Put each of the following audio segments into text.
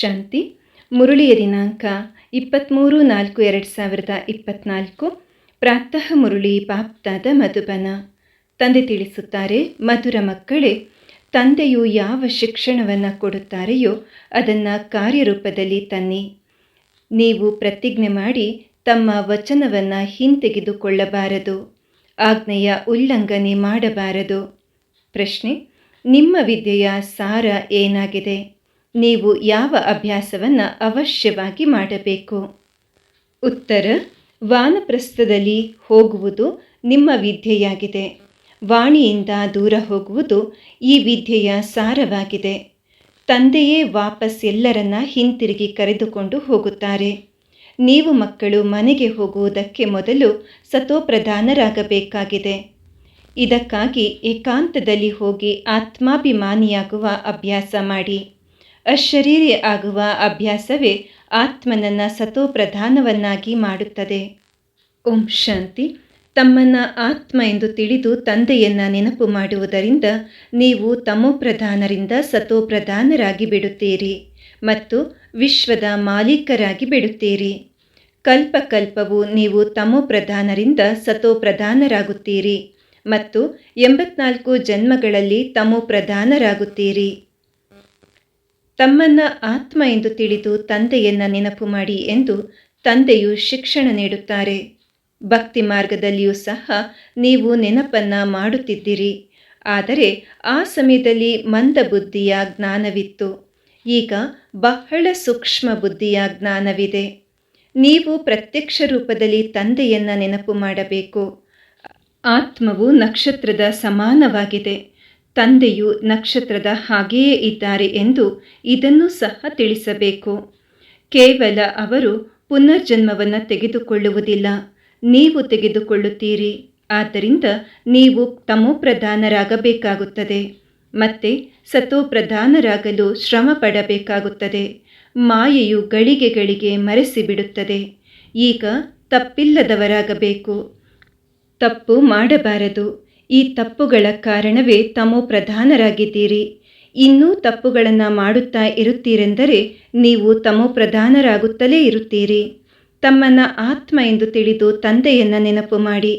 ಶಾಂತಿ, ಮುರುಳಿಯ ದಿನಾಂಕ ಇಪ್ಪತ್ತ್ಮೂರು ನಾಲ್ಕು ಎರಡು ಸಾವಿರದ ಇಪ್ಪತ್ತ್ನಾಲ್ಕು ಪ್ರಾತಃ ಮುರುಳಿ, ಪಾಪ್ತಾದ ಮಧುಬನ. ತಂದೆ ತಿಳಿಸುತ್ತಾರೆ, ಮಧುರ ಮಕ್ಕಳೇ, ತಂದೆಯು ಯಾವ ಶಿಕ್ಷಣವನ್ನು ಕೊಡುತ್ತಾರೆಯೋ ಅದನ್ನು ಕಾರ್ಯರೂಪದಲ್ಲಿ ತನ್ನಿ. ನೀವು ಪ್ರತಿಜ್ಞೆ ಮಾಡಿ ತಮ್ಮ ವಚನವನ್ನು ಹಿಂತೆಗೆದುಕೊಳ್ಳಬಾರದು. ಆಜ್ಞೆಯ ಉಲ್ಲಂಘನೆ ಮಾಡಬಾರದು. ಪ್ರಶ್ನೆ, ನಿಮ್ಮ ವಿದ್ಯೆಯ ಸಾರ ಏನಾಗಿದೆ? ನೀವು ಯಾವ ಅಭ್ಯಾಸವನ್ನು ಅವಶ್ಯವಾಗಿ ಮಾಡಬೇಕು? ಉತ್ತರ, ವಾನಪ್ರಸ್ಥದಲ್ಲಿ ಹೋಗುವುದು ನಿಮ್ಮ ವಿದ್ಯೆಯಾಗಿದೆ. ವಾಣಿಯಿಂದ ದೂರ ಹೋಗುವುದು ಈ ವಿದ್ಯೆಯ ಸಾರವಾಗಿದೆ. ತಂದೆಯೇ ವಾಪಸ್ ಎಲ್ಲರನ್ನ ಹಿಂತಿರುಗಿ ಕರೆದುಕೊಂಡು ಹೋಗುತ್ತಾರೆ. ನೀವು ಮಕ್ಕಳು ಮನೆಗೆ ಹೋಗುವುದಕ್ಕೆ ಮೊದಲು ಸತೋಪ್ರಧಾನರಾಗಬೇಕಾಗಿದೆ ಇದಕ್ಕಾಗಿ ಏಕಾಂತದಲ್ಲಿ ಹೋಗಿ ಆತ್ಮಾಭಿಮಾನಿಯಾಗುವ ಅಭ್ಯಾಸ ಮಾಡಿ. ಅಶರೀರಿ ಆಗುವ ಅಭ್ಯಾಸವೇ ಆತ್ಮನನ್ನು ಸತೋಪ್ರಧಾನವನ್ನಾಗಿ ಮಾಡುತ್ತದೆ. ಓಂ ಶಾಂತಿ. ತಮ್ಮನ್ನು ಆತ್ಮ ಎಂದು ತಿಳಿದು ತಂದೆಯನ್ನು ನೆನಪು ಮಾಡುವುದರಿಂದ ನೀವು ತಮೋಪ್ರಧಾನರಿಂದ ಸತೋಪ್ರಧಾನರಾಗಿ ಬಿಡುತ್ತೀರಿ ಮತ್ತು ವಿಶ್ವದ ಮಾಲೀಕರಾಗಿ ಬಿಡುತ್ತೀರಿ. ಕಲ್ಪಕಲ್ಪವು ನೀವು ತಮೋಪ್ರಧಾನರಿಂದ ಸತೋಪ್ರಧಾನರಾಗುತ್ತೀರಿ ಮತ್ತು ಎಂಬತ್ನಾಲ್ಕು ಜನ್ಮಗಳಲ್ಲಿ ತಮೋಪ್ರಧಾನರಾಗುತ್ತೀರಿ. ತಮ್ಮನ್ನ ಆತ್ಮ ಎಂದು ತಿಳಿದು ತಂದೆಯನ್ನ ನೆನಪು ಮಾಡಿ ಎಂದು ತಂದೆಯು ಶಿಕ್ಷಣ ನೀಡುತ್ತಾರೆ. ಭಕ್ತಿ ಮಾರ್ಗದಲ್ಲಿಯೂ ಸಹ ನೀವು ನೆನಪನ್ನ ಮಾಡುತ್ತಿದ್ದೀರಿ. ಆದರೆ ಆ ಸಮಯದಲ್ಲಿ ಮಂದ ಬುದ್ಧಿಯ ಜ್ಞಾನವಿತ್ತು. ಈಗ ಬಹಳ ಸೂಕ್ಷ್ಮ ಬುದ್ಧಿಯ ಜ್ಞಾನವಿದೆ. ನೀವು ಪ್ರತ್ಯಕ್ಷ ರೂಪದಲ್ಲಿ ತಂದೆಯನ್ನ ನೆನಪು ಮಾಡಬೇಕು. ಆತ್ಮವು ನಕ್ಷತ್ರದ ಸಮಾನವಾಗಿದೆ. ತಂದೆಯು ನಕ್ಷತ್ರದ ಹಾಗೆಯೇ ಇದ್ದಾರೆ ಎಂದು ಇದನ್ನು ಸಹ ತಿಳಿಸಬೇಕು. ಕೇವಲ ಅವರು ಪುನರ್ಜನ್ಮವನ್ನು ತೆಗೆದುಕೊಳ್ಳುವುದಿಲ್ಲ. ನೀವು ತೆಗೆದುಕೊಳ್ಳುತ್ತೀರಿ. ಆದ್ದರಿಂದ ನೀವು ತಮೋಪ್ರಧಾನರಾಗಬೇಕಾಗುತ್ತದೆ ಮತ್ತೆ ಸತೋಪ್ರಧಾನರಾಗಲು ಶ್ರಮ ಪಡಬೇಕಾಗುತ್ತದೆ ಮಾಯೆಯು ಗಳಿಗೆಗಳಿಗೆ ಮರೆಸಿಬಿಡುತ್ತದೆ. ಈಗ ತಪ್ಪಿಲ್ಲದವರಾಗಬೇಕು. ತಪ್ಪು ಮಾಡಬಾರದು. ಈ ತಪ್ಪುಗಳ ಕಾರಣವೇ ತಮೋ ಪ್ರಧಾನರಾಗಿದ್ದೀರಿ. ಇನ್ನೂ ತಪ್ಪುಗಳನ್ನು ಮಾಡುತ್ತಾ ಇರುತ್ತೀರೆಂದರೆ ನೀವು ತಮೋ ಪ್ರಧಾನರಾಗುತ್ತಲೇ ಇರುತ್ತೀರಿ. ತಮ್ಮನ್ನು ಆತ್ಮ ಎಂದು ತಿಳಿದು ತಂದೆಯನ್ನು ನೆನಪು ಮಾಡಿ.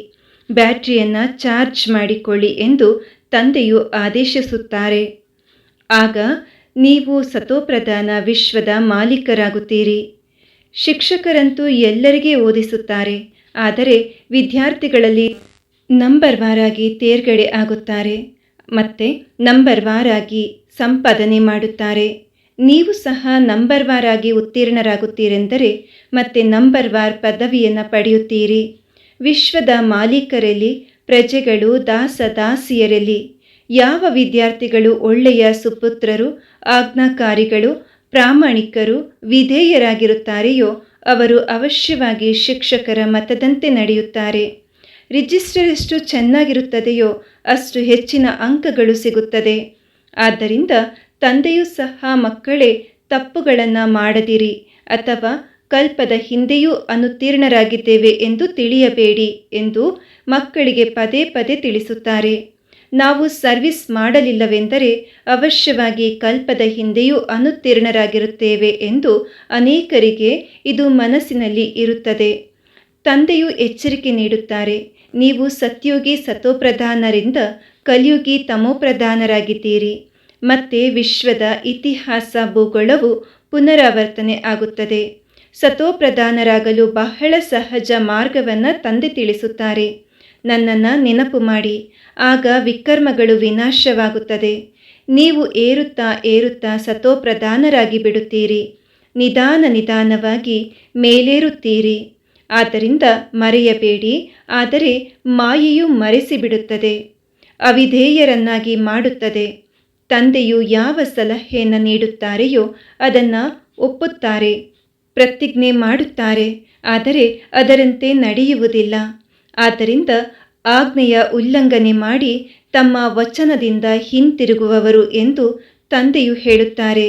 ಬ್ಯಾಟ್ರಿಯನ್ನು ಚಾರ್ಜ್ ಮಾಡಿಕೊಳ್ಳಿ ಎಂದು ತಂದೆಯು ಆದೇಶಿಸುತ್ತಾರೆ. ಆಗ ನೀವು ಸತೋಪ್ರಧಾನ ವಿಶ್ವದ ಮಾಲೀಕರಾಗುತ್ತೀರಿ. ಶಿಕ್ಷಕರಂತೂ ಎಲ್ಲರಿಗೆ ಓದಿಸುತ್ತಾರೆ. ಆದರೆ ವಿದ್ಯಾರ್ಥಿಗಳಲ್ಲಿ ನಂಬರ್ ವಾರಾಗಿ ತೇರ್ಗಡೆ ಆಗುತ್ತಾರೆ, ಮತ್ತು ನಂಬರ್ ವಾರಾಗಿ ಸಂಪಾದನೆ ಮಾಡುತ್ತಾರೆ. ನೀವು ಸಹ ನಂಬರ್ ವಾರಾಗಿ ಉತ್ತೀರ್ಣರಾಗುತ್ತೀರೆಂದರೆ ಮತ್ತೆ ನಂಬರ್ ವಾರ್ ಪದವಿಯನ್ನು ಪಡೆಯುತ್ತೀರಿ. ವಿಶ್ವದ ಮಾಲೀಕರಲ್ಲಿ, ಪ್ರಜೆಗಳು ದಾಸ ದಾಸಿಯರಲ್ಲಿ ಯಾವ ವಿದ್ಯಾರ್ಥಿಗಳು ಒಳ್ಳೆಯ ಸುಪುತ್ರರು, ಆಜ್ಞಾಕಾರಿಗಳು, ಪ್ರಾಮಾಣಿಕರು, ವಿಧೇಯರಾಗಿರುತ್ತಾರೆಯೋ ಅವರು ಅವಶ್ಯವಾಗಿ ಶಿಕ್ಷಕರ ಮತದಂತೆ ನಡೆಯುತ್ತಾರೆ. ರಿಜಿಸ್ಟರ್ ಎಷ್ಟು ಚೆನ್ನಾಗಿರುತ್ತದೆಯೋ ಅಷ್ಟು ಹೆಚ್ಚಿನ ಅಂಕಗಳು ಸಿಗುತ್ತದೆ. ಆದ್ದರಿಂದ ತಂದೆಯೂ ಸಹ ಮಕ್ಕಳೇ ತಪ್ಪುಗಳನ್ನು ಮಾಡದಿರಿ ಅಥವಾ ಕಲ್ಪದ ಹಿಂದೆಯೂ ಅನುತ್ತೀರ್ಣರಾಗಿದ್ದೇವೆ ಎಂದು ತಿಳಿಯಬೇಡಿ ಎಂದು ಮಕ್ಕಳಿಗೆ ಪದೇ ಪದೇ ತಿಳಿಸುತ್ತಾರೆ. ನಾವು ಸರ್ವಿಸ್ ಮಾಡಲಿಲ್ಲವೆಂದರೆ ಅವಶ್ಯವಾಗಿ ಕಲ್ಪದ ಹಿಂದೆಯೂ ಅನುತ್ತೀರ್ಣರಾಗಿರುತ್ತೇವೆ ಎಂದು ಅನೇಕರಿಗೆ ಇದು ಮನಸ್ಸಿನಲ್ಲಿ ಇರುತ್ತದೆ. ತಂದೆಯು ಎಚ್ಚರಿಕೆ ನೀಡುತ್ತಾರೆ. ನೀವು ಸತ್ಯೋಗಿ ಸತೋಪ್ರಧಾನರಿಂದ ಕಲಿಯುಗಿ ತಮೋಪ್ರಧಾನರಾಗಿದ್ದೀರಿ. ಮತ್ತೆ ವಿಶ್ವದ ಇತಿಹಾಸ ಭೂಗೋಳವು ಪುನರಾವರ್ತನೆ ಆಗುತ್ತದೆ. ಸತೋಪ್ರಧಾನರಾಗಲು ಬಹಳ ಸಹಜ ಮಾರ್ಗವನ್ನು ತಂದೆ ತಿಳಿಸುತ್ತಾರೆ. ನನ್ನನ್ನು ನೆನಪು ಮಾಡಿ, ಆಗ ವಿಕರ್ಮಗಳು ವಿನಾಶವಾಗುತ್ತದೆ. ನೀವು ಏರುತ್ತಾ ಏರುತ್ತಾ ಸತೋಪ್ರಧಾನರಾಗಿ ಬಿಡುತ್ತೀರಿ. ನಿಧಾನ ನಿಧಾನವಾಗಿ ಮೇಲೇರುತ್ತೀರಿ. ಆದ್ದರಿಂದ ಮರೆಯಬೇಡಿ, ಆದರೆ ಮಾಯೆಯು ಮರೆಸಿಬಿಡುತ್ತದೆ, ಅವಿಧೇಯರನ್ನಾಗಿ ಮಾಡುತ್ತದೆ. ತಂದೆಯು ಯಾವ ಸಲಹೆಯನ್ನು ನೀಡುತ್ತಾರೆಯೋ ಅದನ್ನು ಒಪ್ಪುತ್ತಾರೆ, ಪ್ರತಿಜ್ಞೆ ಮಾಡುತ್ತಾರೆ, ಆದರೆ ಅದರಂತೆ ನಡೆಯುವುದಿಲ್ಲ. ಆದ್ದರಿಂದ ಆಜ್ಞೆಯ ಉಲ್ಲಂಘನೆ ಮಾಡಿ ತಮ್ಮ ವಚನದಿಂದ ಹಿಂತಿರುಗುವವರು ಎಂದು ತಂದೆಯು ಹೇಳುತ್ತಾರೆ.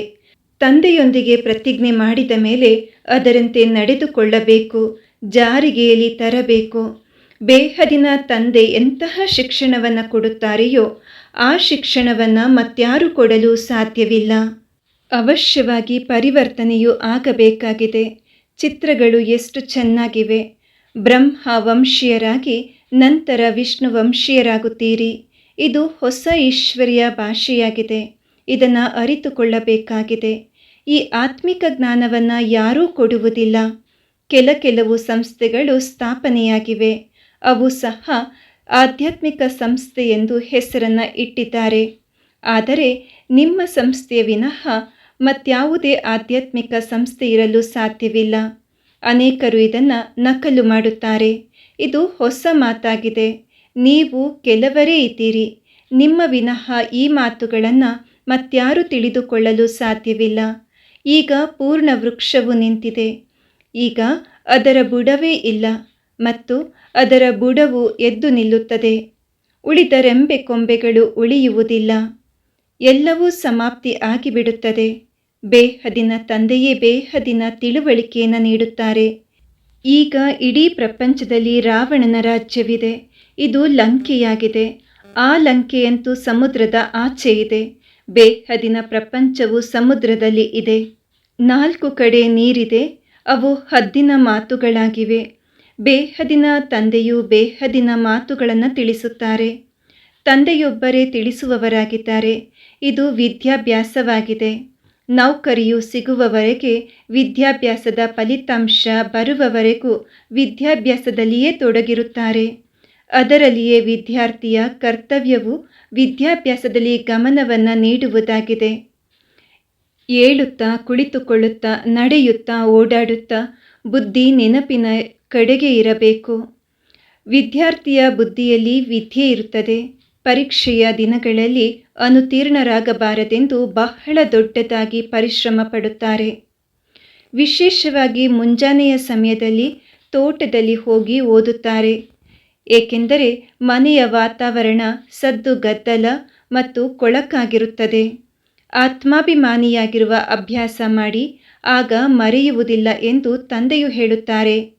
ತಂದೆಯೊಂದಿಗೆ ಪ್ರತಿಜ್ಞೆ ಮಾಡಿದ ಮೇಲೆ ಅದರಂತೆ ನಡೆದುಕೊಳ್ಳಬೇಕು. ಜಾರಿಗೆಯಲ್ಲಿ ತರಬೇಕು. ಬೇಹದಿನ ತಂದೆ ಎಂತಹ ಶಿಕ್ಷಣವನ್ನು ಕೊಡುತ್ತಾರೆಯೋ, ಆ ಶಿಕ್ಷಣವನ್ನು ಮತ್ಯಾರು ಕೊಡಲು ಸಾಧ್ಯವಿಲ್ಲ. ಅವಶ್ಯವಾಗಿ ಪರಿವರ್ತನೆಯು ಆಗಬೇಕಾಗಿದೆ. ಚಿತ್ರಗಳು ಎಷ್ಟು ಚೆನ್ನಾಗಿವೆ. ಬ್ರಹ್ಮ ವಂಶೀಯರಾಗಿ ನಂತರ ವಿಷ್ಣು ವಂಶೀಯರಾಗುತ್ತೀರಿ ಇದು ಹೊಸ ಈಶ್ವರಿಯ ಭಾಷೆಯಾಗಿದೆ. ಇದನ್ನು ಅರಿತುಕೊಳ್ಳಬೇಕಾಗಿದೆ. ಈ ಆತ್ಮಿಕ ಜ್ಞಾನವನ್ನು ಯಾರೂ ಕೊಡುವುದಿಲ್ಲ. ಕೆಲ ಕೆಲವು ಸಂಸ್ಥೆಗಳು ಸ್ಥಾಪನೆಯಾಗಿವೆ. ಅವು ಸಹ ಆಧ್ಯಾತ್ಮಿಕ ಸಂಸ್ಥೆ ಎಂದು ಹೆಸರನ್ನು ಇಟ್ಟಿದ್ದಾರೆ. ಆದರೆ ನಿಮ್ಮ ಸಂಸ್ಥೆಯ ವಿನಃ ಮತ್ಯಾವುದೇ ಆಧ್ಯಾತ್ಮಿಕ ಸಂಸ್ಥೆ ಇರಲು ಸಾಧ್ಯವಿಲ್ಲ. ಅನೇಕರು ಇದನ್ನು ನಕಲು ಮಾಡುತ್ತಾರೆ. ಇದು ಹೊಸ ಮಾತಾಗಿದೆ. ನೀವು ಕೆಲವರೇ ಇದ್ದೀರಿ. ನಿಮ್ಮ ವಿನಃ ಈ ಮಾತುಗಳನ್ನು ಮತ್ಯಾರು ತಿಳಿದುಕೊಳ್ಳಲು ಸಾಧ್ಯವಿಲ್ಲ. ಈಗ ಪೂರ್ಣ ವೃಕ್ಷವು ನಿಂತಿದೆ. ಈಗ ಅದರ ಬುಡವೇ ಇಲ್ಲ ಮತ್ತು ಅದರ ಬುಡವು ಎದ್ದು ನಿಲ್ಲುತ್ತದೆ. ಉಳಿದ ರೆಂಬೆ ಕೊಂಬೆಗಳು ಉಳಿಯುವುದಿಲ್ಲ. ಎಲ್ಲವೂ ಸಮಾಪ್ತಿ ಆಗಿಬಿಡುತ್ತದೆ. ಬೇಹದಿನ ತಂದೆಯೇ ಬೇಹದಿನ ತಿಳುವಳಿಕೆಯನ್ನು ನೀಡುತ್ತಾರೆ. ಈಗ ಇಡೀ ಪ್ರಪಂಚದಲ್ಲಿ ರಾವಣನ ರಾಜ್ಯವಿದೆ. ಇದು ಲಂಕೆಯಾಗಿದೆ. ಆ ಲಂಕೆಯಂತೂ ಸಮುದ್ರದ ಆಚೆ ಇದೆ. ಬೇಹದಿನ ಪ್ರಪಂಚವು ಸಮುದ್ರದಲ್ಲಿ ಇದೆ. ನಾಲ್ಕು ಕಡೆ ನೀರಿದೆ. ಅವು ಹದ್ದಿನ ಮಾತುಗಳಾಗಿವೆ. ಬೇಹದಿನ ತಂದೆಯು ಬೇಹದಿನ ಮಾತುಗಳನ್ನು ತಿಳಿಸುತ್ತಾರೆ. ತಂದೆಯೊಬ್ಬರೇ ತಿಳಿಸುವವರಾಗಿದ್ದಾರೆ. ಇದು ವಿದ್ಯಾಭ್ಯಾಸವಾಗಿದೆ. ನೌಕರಿಯು ಸಿಗುವವರೆಗೆ ವಿದ್ಯಾಭ್ಯಾಸದ ಫಲಿತಾಂಶ ಬರುವವರೆಗೂ ವಿದ್ಯಾಭ್ಯಾಸದಲ್ಲಿಯೇ ತೊಡಗಿರುತ್ತಾರೆ. ಅದರಲ್ಲಿಯೇ ವಿದ್ಯಾರ್ಥಿಯ ಕರ್ತವ್ಯವು ವಿದ್ಯಾಭ್ಯಾಸದಲ್ಲಿ ಗಮನವನ್ನು ನೀಡುವುದಾಗಿದೆ. ಏಳುತ್ತಾ, ಕುಳಿತುಕೊಳ್ಳುತ್ತಾ, ನಡೆಯುತ್ತಾ, ಓಡಾಡುತ್ತಾ, ಬುದ್ಧಿ ನೆನಪಿನ ಕಡೆಗೆ ಇರಬೇಕು. ವಿದ್ಯಾರ್ಥಿಯ ಬುದ್ಧಿಯಲ್ಲಿ ವಿದ್ಯೆ ಇರುತ್ತದೆ. ಪರೀಕ್ಷೆಯ ದಿನಗಳಲ್ಲಿ ಅನುತೀರ್ಣರಾಗಬಾರದೆಂದು ಬಹಳ ದೊಡ್ಡದಾಗಿ ಪರಿಶ್ರಮ ಪಡುತ್ತಾರೆ. ವಿಶೇಷವಾಗಿ ಮುಂಜಾನೆಯ ಸಮಯದಲ್ಲಿ ತೋಟದಲ್ಲಿ ಹೋಗಿ ಓದುತ್ತಾರೆ. ಏಕೆಂದರೆ ಮನೆಯ ವಾತಾವರಣ ಸದ್ದು ಗದ್ದಲ ಮತ್ತು ಕೊಳಕಾಗಿರುತ್ತದೆ. ಆತ್ಮಾಭಿಮಾನಿಯಾಗಿರುವ ಅಭ್ಯಾಸ ಮಾಡಿ, ಆಗ ಮರೆಯುವುದಿಲ್ಲ ಎಂದು ತಂದೆಯು ಹೇಳುತ್ತಾರೆ.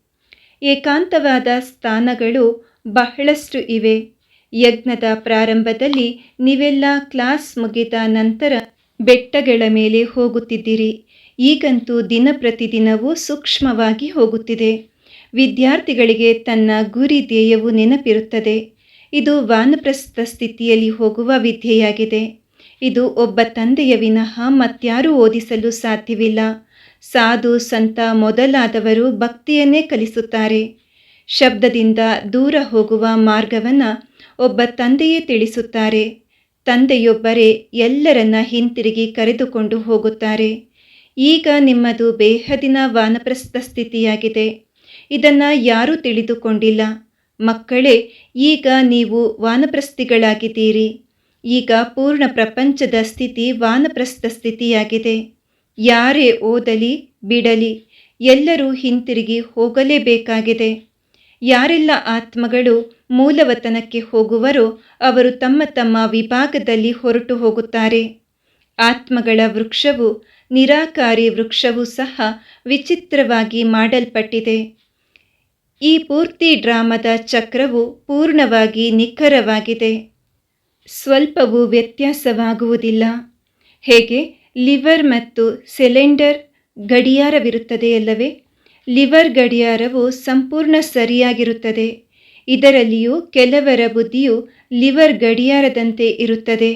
ಏಕಾಂತವಾದ ಸ್ಥಾನಗಳು ಬಹಳಷ್ಟು ಇವೆ. ಯಜ್ಞದ ಪ್ರಾರಂಭದಲ್ಲಿ ನೀವೆಲ್ಲ ಕ್ಲಾಸ್ ಮುಗಿದ ನಂತರ ಬೆಟ್ಟಗಳ ಮೇಲೆ ಹೋಗುತ್ತಿದ್ದೀರಿ. ಈಗಂತೂ ದಿನ ಪ್ರತಿದಿನವೂ ಸೂಕ್ಷ್ಮವಾಗಿ ಹೋಗುತ್ತಿದೆ. ವಿದ್ಯಾರ್ಥಿಗಳಿಗೆ ತನ್ನ ಗುರಿ ಧ್ಯೇಯವು ನೆನಪಿರುತ್ತದೆ. ಇದು ವಾನಪ್ರಸ್ಥ ಸ್ಥಿತಿಯಲ್ಲಿ ಹೋಗುವ ವಿದ್ಯೆಯಾಗಿದೆ. ಇದು ಒಬ್ಬ ತಂದೆಯ ವಿನಃ ಮತ್ಯಾರೂ ಓದಿಸಲು ಸಾಧ್ಯವಿಲ್ಲ. ಸಾಧು, ಸಂತ ಮೊದಲಾದವರು ಭಕ್ತಿಯನ್ನೇ ಕಲಿಸುತ್ತಾರೆ. ಶಬ್ದದಿಂದ ದೂರ ಹೋಗುವ ಮಾರ್ಗವನ್ನು ಒಬ್ಬ ತಂದೆಯೇ ತಿಳಿಸುತ್ತಾರೆ. ತಂದೆಯೊಬ್ಬರೇ ಎಲ್ಲರನ್ನ ಹಿಂತಿರುಗಿ ಕರೆದುಕೊಂಡು ಹೋಗುತ್ತಾರೆ. ಈಗ ನಿಮ್ಮದು ಬೇಹದಿನ ವಾನಪ್ರಸ್ಥ ಸ್ಥಿತಿಯಾಗಿದೆ. ಇದನ್ನು ಯಾರೂ ತಿಳಿದುಕೊಂಡಿಲ್ಲ. ಮಕ್ಕಳೇ, ಈಗ ನೀವು ವಾನಪ್ರಸ್ಥಿಗಳಾಗಿದ್ದೀರಿ. ಈಗ ಪೂರ್ಣ ಪ್ರಪಂಚದ ಸ್ಥಿತಿ ವಾನಪ್ರಸ್ಥ ಸ್ಥಿತಿಯಾಗಿದೆ. ಯಾರೇ ಓದಲಿ, ಬಿಡಲಿ, ಎಲ್ಲರೂ ಹಿಂತಿರುಗಿ ಹೋಗಲೇಬೇಕಾಗಿದೆ. ಯಾರೆಲ್ಲ ಆತ್ಮಗಳು ಮೂಲವತನಕ್ಕೆ ಹೋಗುವರೋ ಅವರು ತಮ್ಮ ತಮ್ಮ ವಿಭಾಗದಲ್ಲಿ ಹೊರಟು ಹೋಗುತ್ತಾರೆ. ಆತ್ಮಗಳ ವೃಕ್ಷವು, ನಿರಾಕಾರಿ ವೃಕ್ಷವು ಸಹ ವಿಚಿತ್ರವಾಗಿ ಮಾಡಲ್ಪಟ್ಟಿದೆ. ಈ ಪೂರ್ತಿ ಡ್ರಾಮದ ಚಕ್ರವು ಪೂರ್ಣವಾಗಿ ನಿಖರವಾಗಿದೆ. ಸ್ವಲ್ಪವೂ ವ್ಯತ್ಯಾಸವಾಗುವುದಿಲ್ಲ. ಹೇಗೆ? ಲಿವರ್ ಮತ್ತು ಸಿಲಿಂಡರ್ ಗಡಿಯಾರವಿರುತ್ತದೆಯಲ್ಲವೇ ಲಿವರ್ ಗಡಿಯಾರವು ಸಂಪೂರ್ಣ ಸರಿಯಾಗಿರುತ್ತದೆ. ಇದರಲ್ಲಿಯೂ ಕೆಲವರ ಬುದ್ಧಿಯು ಲಿವರ್ ಗಡಿಯಾರದಂತೆ ಇರುತ್ತದೆ.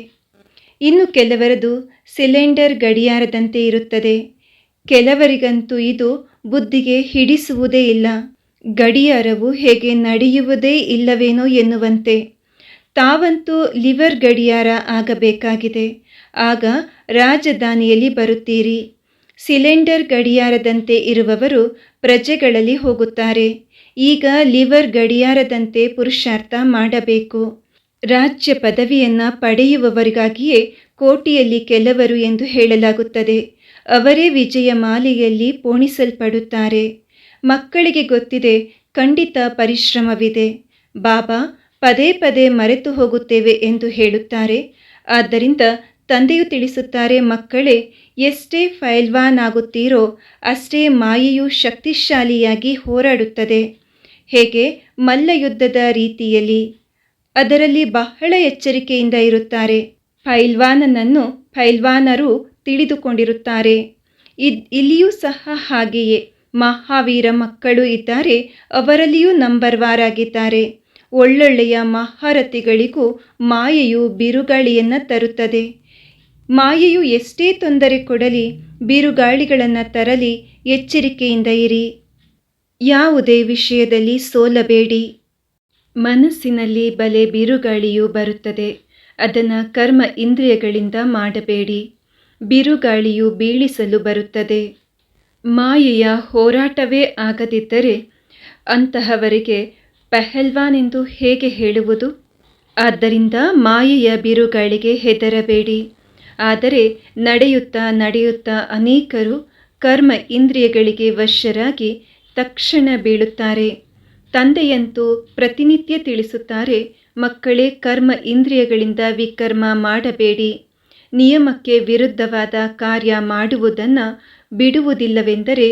ಇನ್ನು ಕೆಲವರದು ಸಿಲಿಂಡರ್ ಗಡಿಯಾರದಂತೆ ಇರುತ್ತದೆ. ಕೆಲವರಿಗಂತೂ ಇದು ಬುದ್ಧಿಗೆ ಹಿಡಿಸುವುದೇ ಇಲ್ಲ. ಗಡಿಯಾರವು ಹೇಗೆ ನಡೆಯುವುದೇ ಇಲ್ಲವೇನೋ ಎನ್ನುವಂತೆ. ತಾವಂತೂ ಲಿವರ್ ಗಡಿಯಾರ ಆಗಬೇಕಾಗಿದೆ. ಆಗ ರಾಜಧಾನಿಯಲ್ಲಿ ಬರುತ್ತೀರಿ. ಸಿಲಿಂಡರ್ ಗಡಿಯಾರದಂತೆ ಇರುವವರು ಪ್ರಜೆಗಳಲ್ಲಿ ಹೋಗುತ್ತಾರೆ. ಈಗ ಲಿವರ್ ಗಡಿಯಾರದಂತೆ ಪುರುಷಾರ್ಥ ಮಾಡಬೇಕು. ರಾಜ್ಯ ಪದವಿಯನ್ನು ಪಡೆಯುವವರಿಗಾಗಿಯೇ ಕೋಟಿಯಲ್ಲಿ ಕೆಲವರು ಎಂದು ಹೇಳಲಾಗುತ್ತದೆ. ಅವರೇ ವಿಜಯ ಮಾಲೆಯಲ್ಲಿ ಪೋಣಿಸಲ್ಪಡುತ್ತಾರೆ. ಮಕ್ಕಳಿಗೆ ಗೊತ್ತಿದೆ, ಖಂಡಿತ ಪರಿಶ್ರಮವಿದೆ. ಬಾಬಾ ಪದೇ ಪದೇ ಮರೆತು ಹೋಗುತ್ತೇವೆ ಎಂದು ಹೇಳುತ್ತಾರೆ. ಆದ್ದರಿಂದ ತಂದೆಯು ತಿಳಿಸುತ್ತಾರೆ, ಮಕ್ಕಳೇ, ಎಷ್ಟೇ ಫೈಲ್ವಾನ್ ಆಗುತ್ತೀರೋ ಅಷ್ಟೇ ಮಾಯೆಯು ಶಕ್ತಿಶಾಲಿಯಾಗಿ ಹೋರಾಡುತ್ತದೆ. ಹೇಗೆ? ಮಲ್ಲಯುದ್ಧದ ರೀತಿಯಲ್ಲಿ. ಅದರಲ್ಲಿ ಬಹಳ ಎಚ್ಚರಿಕೆಯಿಂದ ಇರುತ್ತಾರೆ. ಫೈಲ್ವಾನನನ್ನು ಫೈಲ್ವಾನರು ತಿಳಿದುಕೊಂಡಿರುತ್ತಾರೆ. ಇಲ್ಲಿಯೂ ಸಹ ಹಾಗೆಯೇ. ಮಹಾವೀರ ಮಕ್ಕಳು ಇದ್ದಾರೆ, ಅವರಲ್ಲಿಯೂ ನಂಬರ್ ವಾರ ಆಗಿದ್ದಾರೆ ಒಳ್ಳೊಳ್ಳೆಯ ಮಹಾರಥಿಗಳಿಗೂ ಮಾಯೆಯು ಬಿರುಗಾಳಿಯನ್ನು ತರುತ್ತದೆ. ಮಾಯೆಯು ಎಷ್ಟೇ ತೊಂದರೆ ಕೊಡಲಿ, ಬಿರುಗಾಳಿಗಳನ್ನು ತರಲಿ, ಎಚ್ಚರಿಕೆಯಿಂದ ಇರಿ. ಯಾವುದೇ ವಿಷಯದಲ್ಲಿ ಸೋಲಬೇಡಿ. ಮನಸ್ಸಿನಲ್ಲಿ ಬಲೆ ಬಿರುಗಾಳಿಯು ಬರುತ್ತದೆ. ಅದನ್ನು ಕರ್ಮ ಇಂದ್ರಿಯಗಳಿಂದ ಮಾಡಬೇಡಿ. ಬಿರುಗಾಳಿಯು ಬೀಳಿಸಲು ಬರುತ್ತದೆ. ಮಾಯೆಯ ಹೋರಾಟವೇ ಆಗದಿದ್ದರೆ ಅಂತಹವರಿಗೆ ಪೆಹಲ್ವಾನ್ ಎಂದು ಹೇಗೆ ಹೇಳುವುದು? ಆದ್ದರಿಂದ ಮಾಯೆಯ ಬಿರುಗಾಳಿಗೆ ಹೆದರಬೇಡಿ. ಆದರೆ ನಡೆಯುತ್ತಾ ನಡೆಯುತ್ತಾ ಅನೇಕರು ಕರ್ಮ ಇಂದ್ರಿಯಗಳಿಗೆ ವಶರಾಗಿ ತಕ್ಷಣ ಬೀಳುತ್ತಾರೆ. ತಂದೆಯಂತೂ ಪ್ರತಿನಿತ್ಯ ತಿಳಿಸುತ್ತಾರೆ, ಮಕ್ಕಳೇ ಕರ್ಮ ಇಂದ್ರಿಯಗಳಿಂದ ವಿಕರ್ಮ ಮಾಡಬೇಡಿ. ನಿಯಮಕ್ಕೆ ವಿರುದ್ಧವಾದ ಕಾರ್ಯ ಮಾಡುವುದನ್ನು ಬಿಡುವುದಿಲ್ಲವೆಂದರೆ